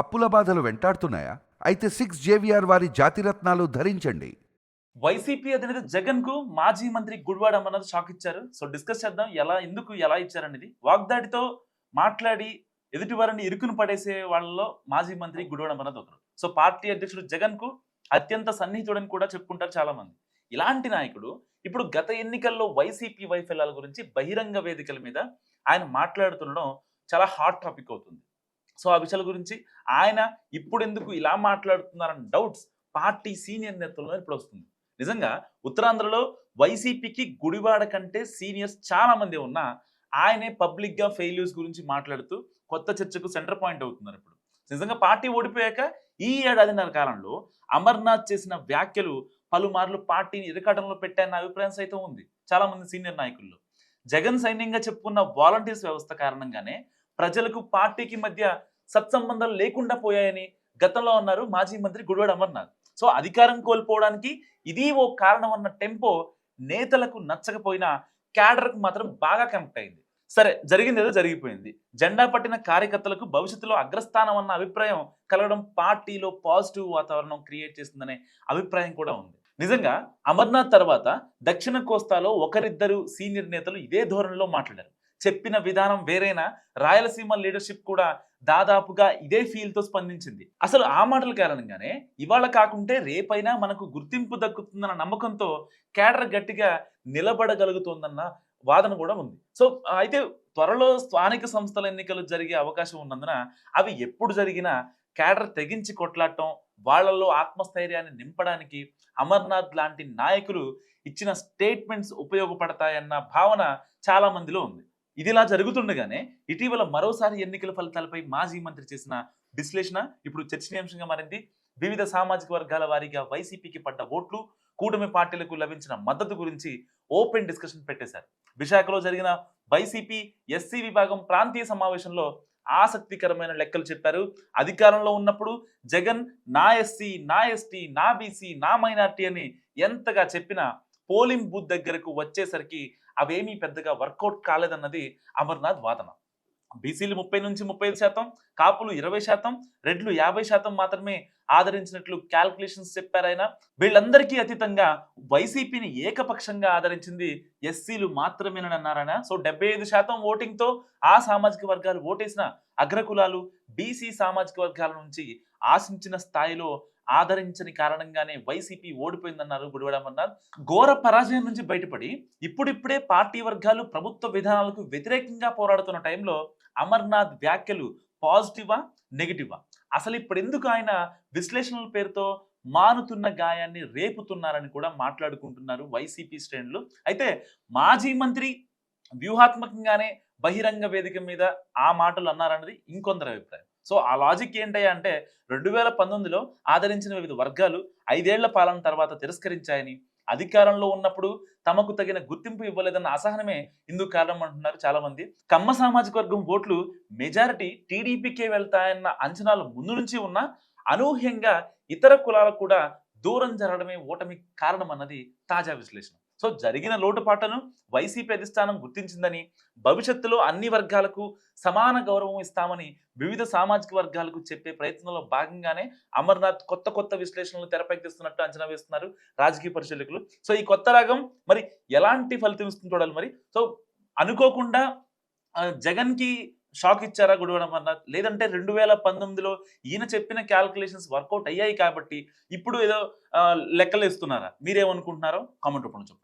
అప్పుల బాధలు వెంటాడుతున్నాయా? అయితే సిక్స్ జేవిఆర్ వారి జాతిరత్నాలు ధరించండి. వైసీపీ అధినేత జగన్కు మాజీ మంత్రి గుడివాడ అమర్నాథ్ షాక్ ఇచ్చారు. సో డిస్కస్ చేద్దాం ఎలా ఎందుకు ఎలా ఇచ్చారనేది. వాగ్దాడితో మాట్లాడి ఎదుటి వారిని ఇరుకును పడేసే వాళ్ళలో మాజీ మంత్రి గుడివాడ అమర్నాథ్ ఒకరు. సో పార్టీ అధ్యక్షుడు జగన్కు అత్యంత సన్నిహితుడని కూడా చెప్పుకుంటారు చాలా మంది ఇలాంటి నాయకుడు ఇప్పుడు గత ఎన్నికల్లో వైసీపీ వైఫల్యాల గురించి బహిరంగ వేదికల మీద ఆయన మాట్లాడుతుండడం చాలా హాట్ టాపిక్ అవుతుంది. సో ఆ విషయాల గురించి ఆయన ఇప్పుడు ఎందుకు ఇలా మాట్లాడుతున్నారన్న డౌట్స్ పార్టీ సీనియర్ నేతల్లో ఇప్పుడు వస్తుంది నిజంగా ఉత్తరాంధ్రలో వైసీపీకి గుడివాడ కంటే సీనియర్స్ చాలా మంది ఉన్నా ఆయనే పబ్లిక్గా ఫెయిల్యూర్స్ గురించి మాట్లాడుతూ కొత్త చర్చకు సెంటర్ పాయింట్ అవుతున్నారు ఇప్పుడు. నిజంగా పార్టీ ఓడిపోయాక ఈ ఏడాదిన్నర కాలంలో అమర్నాథ్ చేసిన వ్యాఖ్యలు పలుమార్లు పార్టీని ఇరకాటంలో పెట్టాయన్న అభిప్రాయం సైతం ఉంది. చాలా మంది సీనియర్ నాయకుల్లో. జగన్ సైన్యంగా చెప్పుకున్న వాలంటీర్స్ వ్యవస్థ కారణంగానే ప్రజలకు పార్టీకి మధ్య సత్సంబంధాలు లేకుండా పోయాయని గతంలో అన్నారు మాజీ మంత్రి గుడివాడ అమర్నాథ్. సో అధికారం కోల్పోవడానికి ఇది ఓ కారణం అన్న టెంపో నేతలకు నచ్చకపోయినా క్యాడర్కు మాత్రం బాగా కనెక్ట్ అయింది. సరే జరిగింది ఏదో జరిగిపోయింది. జెండా పట్టిన కార్యకర్తలకు భవిష్యత్తులో అగ్రస్థానం అన్న అభిప్రాయం కలగడం పార్టీలో పాజిటివ్ వాతావరణం క్రియేట్ చేస్తుందనే అభిప్రాయం కూడా ఉంది. నిజంగా అమర్నాథ్ తర్వాత దక్షిణ కోస్తాలో ఒకరిద్దరు సీనియర్ నేతలు ఇదే ధోరణిలో మాట్లాడారు. చెప్పిన విధానం వేరైనా? రాయలసీమ లీడర్షిప్ కూడా దాదాపుగా ఇదే ఫీల్తో స్పందించింది. అసలు ఆ మాటల కారణంగానే ఇవాళ కాకుంటే రేపైనా మనకు గుర్తింపు దక్కుతుందన్న నమ్మకంతో కేడర్ గట్టిగా నిలబడగలుగుతోందన్న వాదన కూడా ఉంది. సో అయితే త్వరలో స్థానిక సంస్థల ఎన్నికలు జరిగే అవకాశం ఉన్నందున అవి ఎప్పుడు జరిగినా కేడర్ తెగించి కొట్లాడటం వాళ్ళల్లో ఆత్మస్థైర్యాన్ని నింపడానికి అమర్నాథ్ లాంటి నాయకులు ఇచ్చిన స్టేట్మెంట్స్ ఉపయోగపడతాయన్న భావన చాలా మందిలో ఉంది. ఇదిలా జరుగుతుండగానే ఇటీవల మరోసారి ఎన్నికల ఫలితాలపై మాజీ మంత్రి చేసిన విశ్లేషణ ఇప్పుడు చర్చనీయాంశంగా మారింది. వివిధ సామాజిక వర్గాల వారీగా వైసీపీకి పడ్డ ఓట్లు కూటమి పార్టీలకు లభించిన మద్దతు గురించి ఓపెన్ డిస్కషన్ పెట్టేశారు. విశాఖలో జరిగిన వైసీపీ ఎస్సీ విభాగం ప్రాంతీయ సమావేశంలో ఆసక్తికరమైన లెక్కలు చెప్పారు. అధికారంలో ఉన్నప్పుడు జగన్ నా ఎస్సీ నా ఎస్టీ నా బీసీ నా మైనార్టీ అని ఎంతగా చెప్పినా పోలింగ్ బూత్ దగ్గరకు వచ్చేసరికి అవేమీ పెద్దగా వర్కౌట్ కాలేదన్నది అమర్నాథ్ వాదన. బీసీలు ముప్పై నుంచి ముప్పై శాతం కాపులు ఇరవై శాతం రెడ్లు యాభై శాతం మాత్రమే ఆదరించినట్లు క్యాల్కులేషన్స్ చెప్పారాయన వీళ్ళందరికీ అతీతంగా వైసీపీని ఏకపక్షంగా ఆదరించింది ఎస్సీలు మాత్రమేనని అన్నారాయన సో డెబ్బై ఐదు శాతం ఓటింగ్తో ఆ సామాజిక వర్గాలు ఓటేసిన అగ్రకులాలు బీసీ సామాజిక వర్గాల నుంచి ఆశించిన స్థాయిలో ఆదరించని కారణంగానే వైసీపీ ఓడిపోయిందన్నారు గుడివడమన్నారు ఘోర పరాజయం నుంచి బయటపడి ఇప్పుడిప్పుడే పార్టీ వర్గాలు ప్రభుత్వ విధానాలకు వ్యతిరేకంగా పోరాడుతున్న టైంలో అమర్నాథ్ వ్యాఖ్యలు పాజిటివా నెగిటివా? అసలు ఇప్పుడు ఎందుకు ఆయన విశ్లేషణల పేరుతో మానుతున్న గాయాన్ని రేపుతున్నారని కూడా మాట్లాడుకుంటున్నారు వైసీపీ శ్రేణులు. అయితే మాజీ మంత్రి వ్యూహాత్మకంగానే బహిరంగ వేదిక మీద ఆ మాటలు అన్నారన్నది ఇంకొందరి అభిప్రాయం. సో ఆ లాజిక్ ఏంటి అంటే రెండు వేల పంతొమ్మిదిలో ఆదరించిన వివిధ వర్గాలు ఐదేళ్ళ పాలన తర్వాత తిరస్కరించాయని అధికారంలో ఉన్నప్పుడు తమకు తగిన గుర్తింపు ఇవ్వలేదన్న అసహనమే ఇందుకు కారణం అంటున్నారు చాలా మంది కమ్మ సామాజిక వర్గం ఓట్లు మెజారిటీ టీడీపీకే వెళ్తాయన్న అంచనాలు ముందు నుంచి ఉన్నా అనూహ్యంగా ఇతర కులాలకు కూడా దూరం జరగడమే ఓటమి కారణం అన్నది తాజా విశ్లేషణ. సో జరిగిన లోటుపాట్లను వైసీపీ అధిష్టానం గుర్తించిందని భవిష్యత్తులో అన్ని వర్గాలకు సమాన గౌరవం ఇస్తామని వివిధ సామాజిక వర్గాలకు చెప్పే ప్రయత్నంలో భాగంగానే అమర్నాథ్ కొత్త కొత్త విశ్లేషణలు తెరపైకిస్తున్నట్టు అంచనా వేస్తున్నారు రాజకీయ పరిశీలకులు. సో ఈ కొత్త రాగం మరి ఎలాంటి ఫలితం ఇస్తుంది చూడాలి మరి. సో అనుకోకుండా జగన్కి షాక్ ఇచ్చారా గుడివాడ అమర్నాథ్? లేదంటే రెండు వేల పంతొమ్మిదిలో ఈయన చెప్పిన క్యాల్కులేషన్స్ వర్కౌట్ అయ్యాయి కాబట్టి ఇప్పుడు ఏదో లెక్కలు ఇస్తున్నారా మీరేమనుకుంటున్నారో కామెంట్ రూపంలో చెప్పండి.